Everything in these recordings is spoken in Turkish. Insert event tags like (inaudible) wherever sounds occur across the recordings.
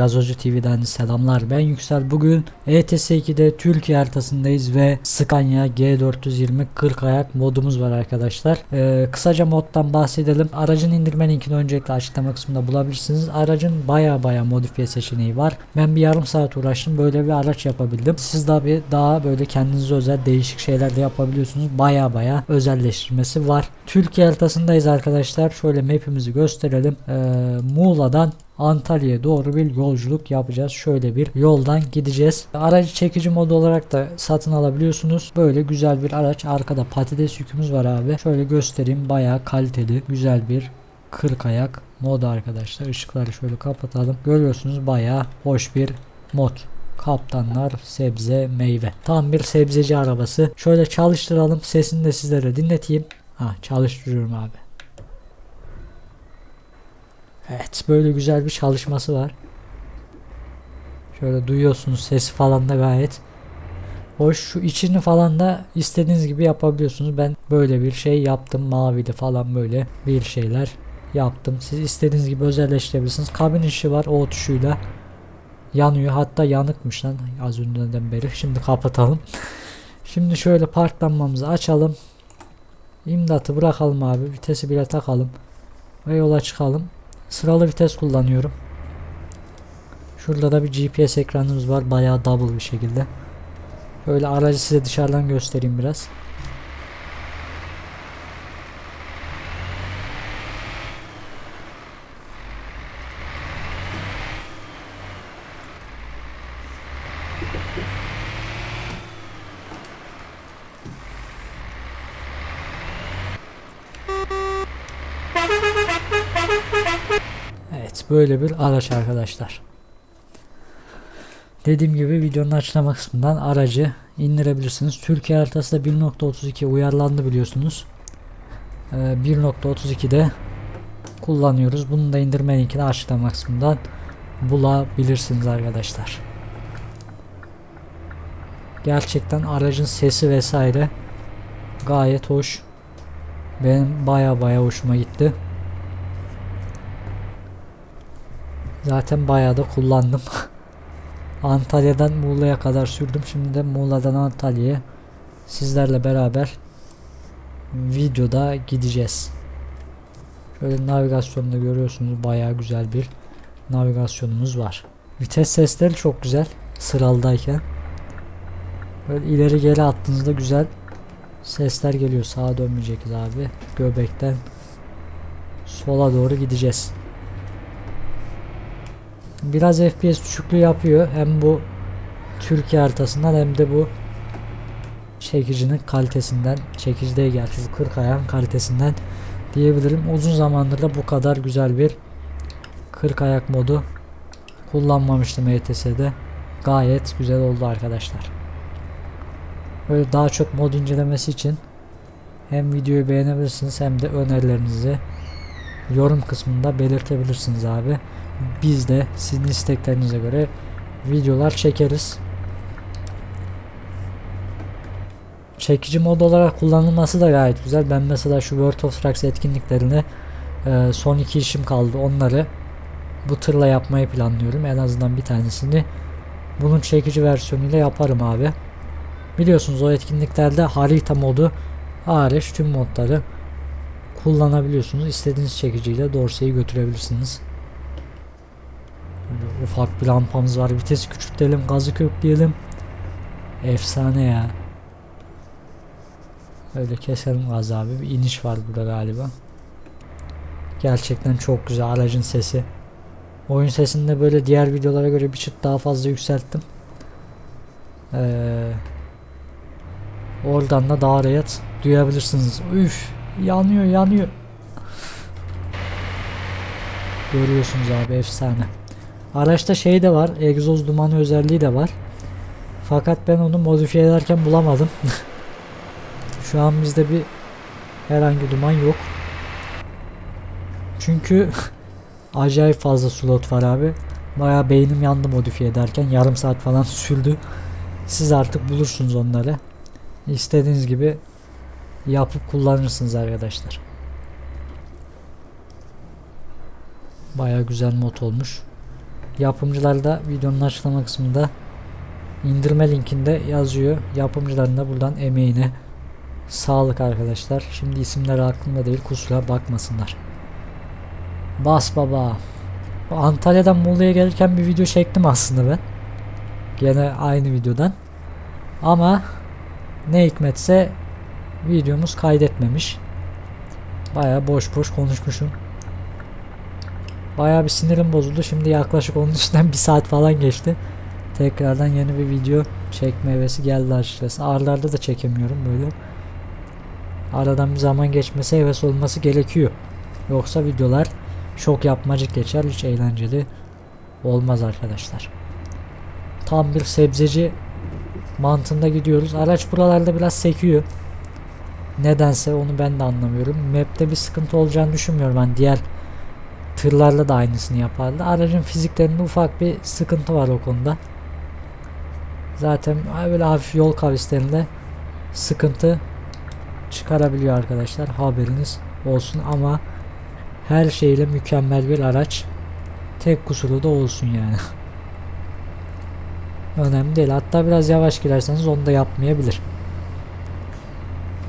Gazocu TV'den selamlar. Ben Yüksel. Bugün E ETS2'de Türkiye haritasındayız ve Scania G420 40 ayak modumuz var arkadaşlar. Ee, kısaca moddan bahsedelim. Aracın indirme linkini öncelikle açıklama kısmında bulabilirsiniz. Aracın baya baya modifiye seçeneği var. Ben bir yarım saat uğraştım. Böyle bir araç yapabildim. Siz de bir daha böyle kendinize özel değişik şeyler de yapabiliyorsunuz. Baya baya özelleştirmesi var. Türkiye haritasındayız arkadaşlar. Şöyle map'imizi gösterelim. Ee, Muğla'dan Antalya'ya doğru bir yolculuk yapacağız. Şöyle bir yoldan gideceğiz. Aracı çekici modu olarak da satın alabiliyorsunuz. Böyle güzel bir araç. Arkada patates yükümüz var abi. Şöyle göstereyim. Bayağı kaliteli, güzel bir 40 ayak mod arkadaşlar. Işıkları şöyle kapatalım. Görüyorsunuz bayağı hoş bir mod. Kaptanlar, sebze, meyve. Tam bir sebzeci arabası. Şöyle çalıştıralım. Sesini de sizlere dinleteyim. Ha çalıştırıyorum abi. Evet böyle güzel bir çalışması var. Şöyle duyuyorsunuz sesi falan da gayet hoş. Şu içini falan da istediğiniz gibi yapabiliyorsunuz. Ben böyle bir şey yaptım. Mavili falan böyle bir şeyler yaptım. Siz istediğiniz gibi özelleştirebilirsiniz. Kabin ışığı var o tuşuyla. Yanıyor. Hatta yanıkmış lan az önceden beri. Şimdi kapatalım. (laughs) Şimdi şöyle parklanmamızı açalım. İmdatı bırakalım abi. Vitesi bile takalım. Ve yola çıkalım. Sıralı vites kullanıyorum. Şurada da bir GPS ekranımız var. Bayağı double bir şekilde. Böyle aracı size dışarıdan göstereyim biraz. Evet böyle bir araç arkadaşlar. Dediğim gibi videonun açıklama kısmından aracı indirebilirsiniz. Türkiye haritası da 1.32 uyarlandı biliyorsunuz. Ee, 1.32'de kullanıyoruz. Bunu da indirme linkini açıklama kısmından bulabilirsiniz arkadaşlar. Gerçekten aracın sesi vesaire gayet hoş. Benim baya baya hoşuma gitti. Zaten bayağı da kullandım. (laughs) Antalya'dan Muğla'ya kadar sürdüm. Şimdi de Muğla'dan Antalya'ya sizlerle beraber videoda gideceğiz. Şöyle navigasyonda görüyorsunuz bayağı güzel bir navigasyonumuz var. Vites sesleri çok güzel sıralıdayken. Böyle ileri geri attığınızda güzel sesler geliyor. Sağa dönmeyeceğiz abi. Göbekten sola doğru gideceğiz biraz FPS düşüklüğü yapıyor. Hem bu Türkiye haritasından hem de bu çekicinin kalitesinden çekici değil gerçi bu 40 ayağın kalitesinden diyebilirim. Uzun zamandır da bu kadar güzel bir 40 ayak modu kullanmamıştım ETS'de. Gayet güzel oldu arkadaşlar. Böyle daha çok mod incelemesi için hem videoyu beğenebilirsiniz hem de önerilerinizi yorum kısmında belirtebilirsiniz abi biz de sizin isteklerinize göre videolar çekeriz. Çekici mod olarak kullanılması da gayet güzel. Ben mesela şu World of Trucks etkinliklerine e, son iki işim kaldı. Onları bu tırla yapmayı planlıyorum. En azından bir tanesini bunun çekici versiyonuyla yaparım abi. Biliyorsunuz o etkinliklerde harita modu hariç tüm modları kullanabiliyorsunuz. İstediğiniz çekiciyle dorseyi götürebilirsiniz. Ufak bir lampamız var. Vitesi küçültelim, gazı kökleyelim. Efsane ya. Öyle keselim gaz abi. Bir iniş var burada galiba. Gerçekten çok güzel aracın sesi. Oyun sesini de böyle diğer videolara göre bir çıt daha fazla yükselttim. Ee, oradan da daha rahat duyabilirsiniz. Üf, yanıyor yanıyor. Görüyorsunuz abi efsane. Araçta şey de var. Egzoz dumanı özelliği de var. Fakat ben onu modifiye ederken bulamadım. (laughs) Şu an bizde bir herhangi duman yok. Çünkü (laughs) acayip fazla slot var abi. Baya beynim yandı modifiye ederken. Yarım saat falan (laughs) sürdü. Siz artık bulursunuz onları. İstediğiniz gibi yapıp kullanırsınız arkadaşlar. Baya güzel mod olmuş. Yapımcılar da videonun açıklama kısmında indirme linkinde yazıyor. Yapımcıların da buradan emeğine sağlık arkadaşlar. Şimdi isimleri aklımda değil kusura bakmasınlar. Bas baba. Antalya'dan Muğla'ya gelirken bir video çektim aslında ben. Gene aynı videodan. Ama ne hikmetse videomuz kaydetmemiş. Baya boş boş konuşmuşum. Baya bir sinirim bozuldu. Şimdi yaklaşık onun üstünden (laughs) bir saat falan geçti. Tekrardan yeni bir video çekme hevesi geldi açıkçası. Aralarda da çekemiyorum böyle. Aradan bir zaman geçmesi heves olması gerekiyor. Yoksa videolar çok yapmacık geçer. Hiç eğlenceli olmaz arkadaşlar. Tam bir sebzeci mantığında gidiyoruz. Araç buralarda biraz sekiyor. Nedense onu ben de anlamıyorum. Map'te bir sıkıntı olacağını düşünmüyorum. Hani diğer tırlarla da aynısını yapardı. Aracın fiziklerinde ufak bir sıkıntı var o konuda. Zaten böyle hafif yol kavislerinde sıkıntı çıkarabiliyor arkadaşlar. Haberiniz olsun ama her şeyle mükemmel bir araç. Tek kusuru da olsun yani. (laughs) Önemli değil. Hatta biraz yavaş girerseniz onu da yapmayabilir.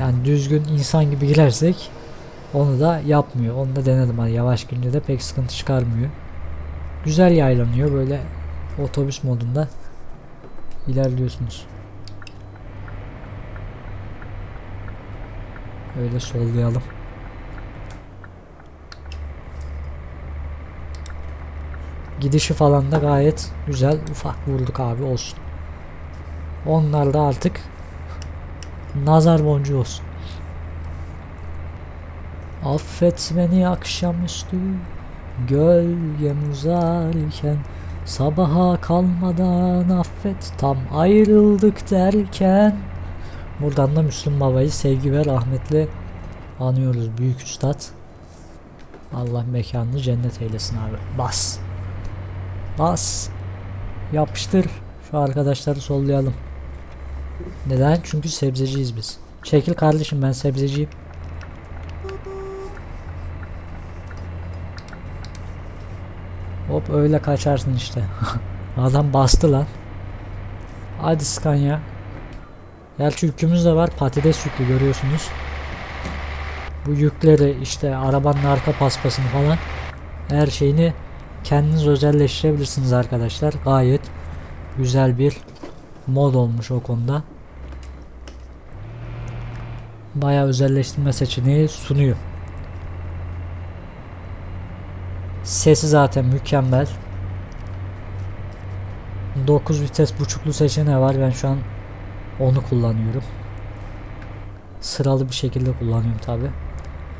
Yani düzgün insan gibi girersek onu da yapmıyor. Onu da denedim. Hani yavaş girince de pek sıkıntı çıkarmıyor. Güzel yaylanıyor. Böyle otobüs modunda ilerliyorsunuz. Öyle sollayalım. Gidişi falan da gayet güzel. Ufak vurduk abi olsun. Onlar da artık nazar boncuğu olsun. Affet beni akşamüstü gölgem uzarken Sabaha kalmadan affet tam ayrıldık derken Buradan da Müslüm Baba'yı sevgi ve rahmetle anıyoruz büyük üstad. Allah mekanını cennet eylesin abi. Bas. Bas. Yapıştır. Şu arkadaşları sollayalım. Neden? Çünkü sebzeciyiz biz. Çekil kardeşim ben sebzeciyim. Hop öyle kaçarsın işte. (laughs) Adam bastı lan. Hadi Scania. Gerçi yükümüz de var. Patates yüklü görüyorsunuz. Bu yükleri işte arabanın arka paspasını falan her şeyini kendiniz özelleştirebilirsiniz arkadaşlar. Gayet güzel bir mod olmuş o konuda. Bayağı özelleştirme seçeneği sunuyor. Sesi zaten mükemmel. 9 vites buçuklu seçeneği var. Ben şu an onu kullanıyorum. Sıralı bir şekilde kullanıyorum tabi.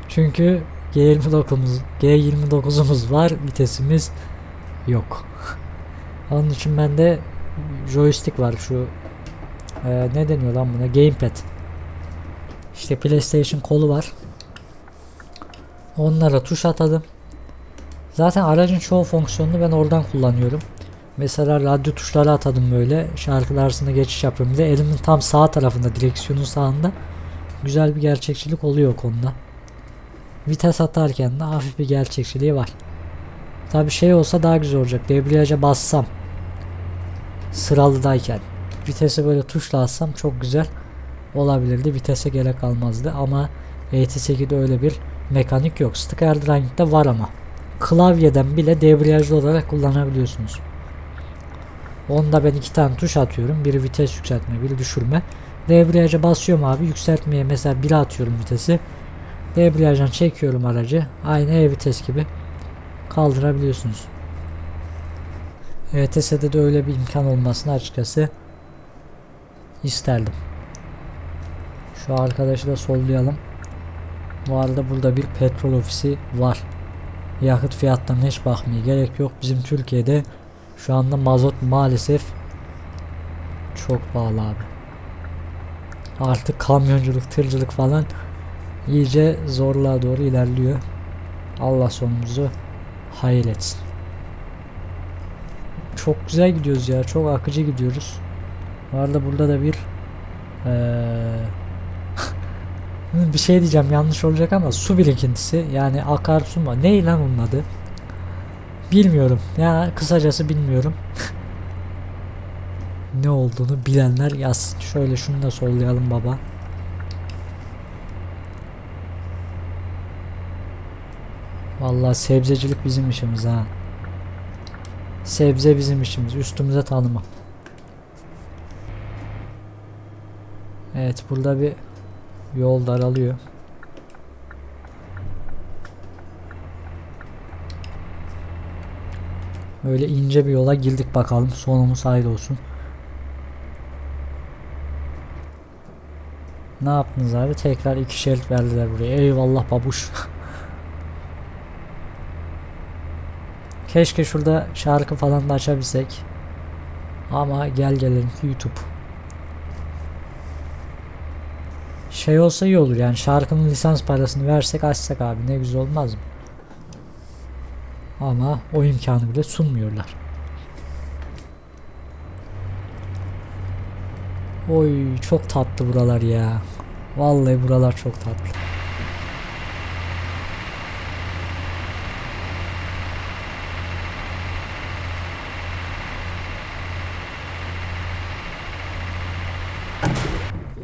Çünkü G29'umuz G29'umuz var. Vitesimiz yok. (laughs) Onun için bende joystick var şu e, ne deniyor lan buna gamepad işte PlayStation kolu var onlara tuş atadım zaten aracın çoğu fonksiyonunu ben oradan kullanıyorum Mesela radyo tuşları atadım böyle. Şarkılar arasında geçiş yapıyorum. Bir de elimin tam sağ tarafında direksiyonun sağında güzel bir gerçekçilik oluyor konuda. Vites atarken de hafif bir gerçekçiliği var. Tabi şey olsa daha güzel olacak. Debriyaja bassam sıralıdayken vitesi böyle tuşla atsam çok güzel olabilirdi. Vitese gerek kalmazdı ama ET8'de öyle bir mekanik yok. Sticker Driving'de var ama. Klavyeden bile debriyajlı olarak kullanabiliyorsunuz. Onda ben iki tane tuş atıyorum. Biri vites yükseltme, biri düşürme. Debriyaja basıyorum abi. Yükseltmeye mesela biri atıyorum vitesi. Debriyajdan çekiyorum aracı. Aynı e-vites gibi kaldırabiliyorsunuz. ETS'de de öyle bir imkan olmasını açıkçası isterdim. Şu arkadaşı da sollayalım. Bu arada burada bir petrol ofisi var. Yakıt fiyatlarına hiç bakmaya gerek yok. Bizim Türkiye'de şu anda mazot maalesef çok pahalı abi. Artık kamyonculuk, tırcılık falan iyice zorluğa doğru ilerliyor. Allah sonumuzu hayır etsin. Çok güzel gidiyoruz ya. Çok akıcı gidiyoruz. Bu arada burada da bir ee, bir şey diyeceğim yanlış olacak ama su birikintisi yani akarsu mu? Ne lan onun adı? Bilmiyorum. Ya kısacası bilmiyorum. (laughs) ne olduğunu bilenler yazsın. Şöyle şunu da sollayalım baba. Vallahi sebzecilik bizim işimiz ha. Sebze bizim işimiz. Üstümüze tanıma. Evet burada bir yol daralıyor. Böyle ince bir yola girdik bakalım. Sonumuz hayır olsun. Ne yaptınız abi? Tekrar iki şerit verdiler buraya. Eyvallah babuş. (laughs) Keşke şurada şarkı falan da açabilsek. Ama gel gelelim YouTube. Şey olsa iyi olur yani şarkının lisans parasını versek açsak abi ne güzel olmaz mı? Ama o imkanı bile sunmuyorlar. Oy çok tatlı buralar ya. Vallahi buralar çok tatlı.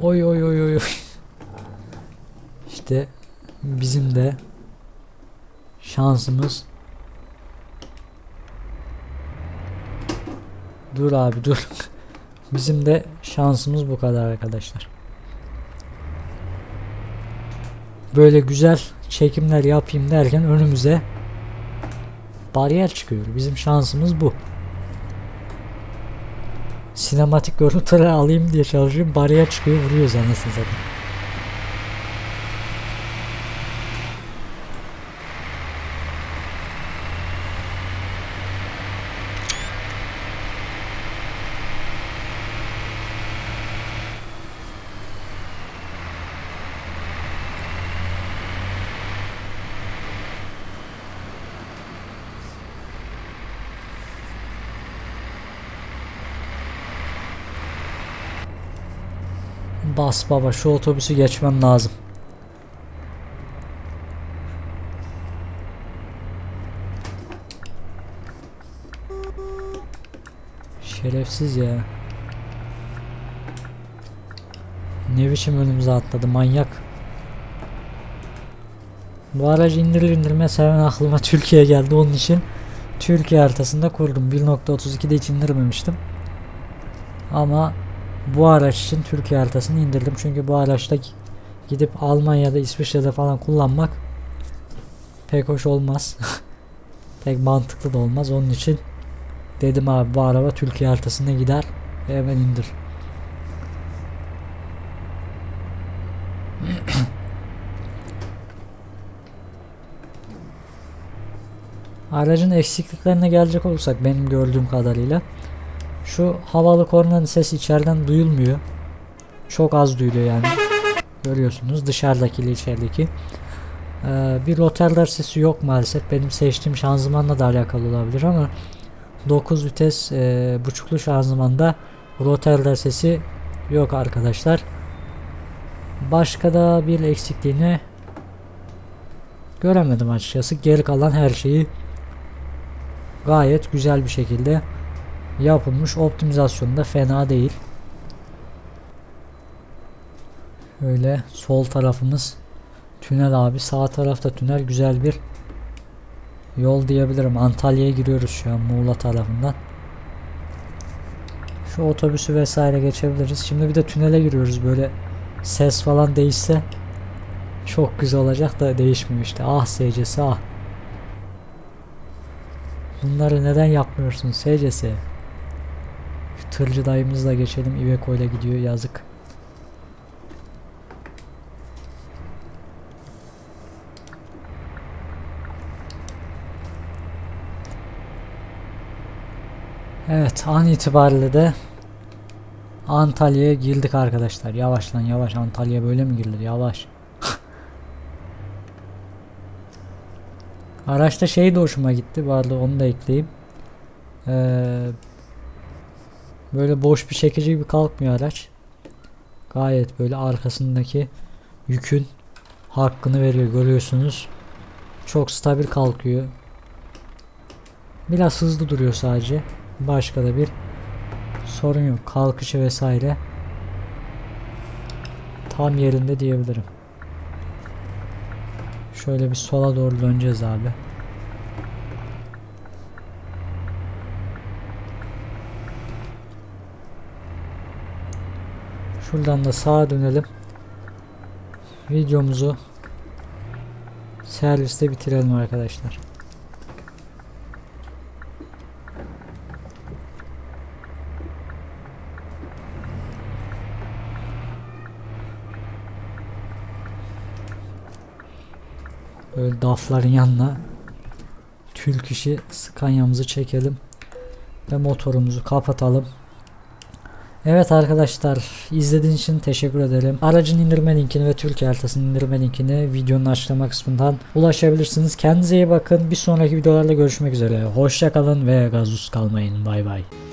Oy oy oy oy. İşte bizim de şansımız Dur abi dur. (laughs) Bizim de şansımız bu kadar arkadaşlar. Böyle güzel çekimler yapayım derken önümüze bariyer çıkıyor. Bizim şansımız bu. Sinematik görüntüleri alayım diye çalışıyorum. Bariyer çıkıyor vuruyor anasını zaten. Bas baba şu otobüsü geçmem lazım. Şerefsiz ya. Ne biçim önümüze atladı manyak. Bu aracı indirir indirmez hemen aklıma Türkiye geldi onun için Türkiye haritasında kurdum 1.32'de hiç indirmemiştim ama bu araç için Türkiye haritasını indirdim. Çünkü bu araçta gidip Almanya'da İsviçre'de falan kullanmak pek hoş olmaz. (laughs) Pek mantıklı da olmaz. Onun için dedim abi bu araba Türkiye haritasına gider hemen indir. (clears throat) Aracın eksikliklerine gelecek olursak benim gördüğüm kadarıyla şu havalı kornanın sesi içeriden duyulmuyor. Çok az duyuluyor yani. Görüyorsunuz dışarıdaki ile içerideki. Ee, bir rotarlar sesi yok maalesef. Benim seçtiğim şanzımanla da alakalı olabilir ama 9 vites e, buçuklu şanzımanda rotarlar sesi yok arkadaşlar. Başka da bir eksikliğini göremedim açıkçası. Geri kalan her şeyi gayet güzel bir şekilde yapılmış. Optimizasyonu da fena değil. Öyle sol tarafımız tünel abi. Sağ tarafta tünel güzel bir yol diyebilirim. Antalya'ya giriyoruz şu an Muğla tarafından. Şu otobüsü vesaire geçebiliriz. Şimdi bir de tünele giriyoruz böyle ses falan değişse çok güzel olacak da değişmiyor işte. Ah SCS ah. Bunları neden yapmıyorsun SCS? Tırcı dayımızla geçelim. Iveco ile gidiyor yazık. Evet an itibariyle de Antalya'ya girdik arkadaşlar. Yavaş lan yavaş Antalya böyle mi girilir? Yavaş. (laughs) Araçta şey de hoşuma gitti. Bu arada onu da ekleyeyim. Ee, böyle boş bir çekici gibi kalkmıyor araç. Gayet böyle arkasındaki yükün hakkını veriyor görüyorsunuz. Çok stabil kalkıyor. Biraz hızlı duruyor sadece. Başka da bir sorun yok. Kalkışı vesaire tam yerinde diyebilirim. Şöyle bir sola doğru döneceğiz abi. Şuradan da sağa dönelim. Videomuzu serviste bitirelim arkadaşlar. Böyle dafların yanına Türk işi Scania'mızı çekelim ve motorumuzu kapatalım. Evet arkadaşlar izlediğiniz için teşekkür ederim. Aracın indirme linkini ve Türkiye haritasının indirme linkini videonun açıklama kısmından ulaşabilirsiniz. Kendinize iyi bakın. Bir sonraki videolarda görüşmek üzere. Hoşçakalın ve gazus kalmayın. Bay bay.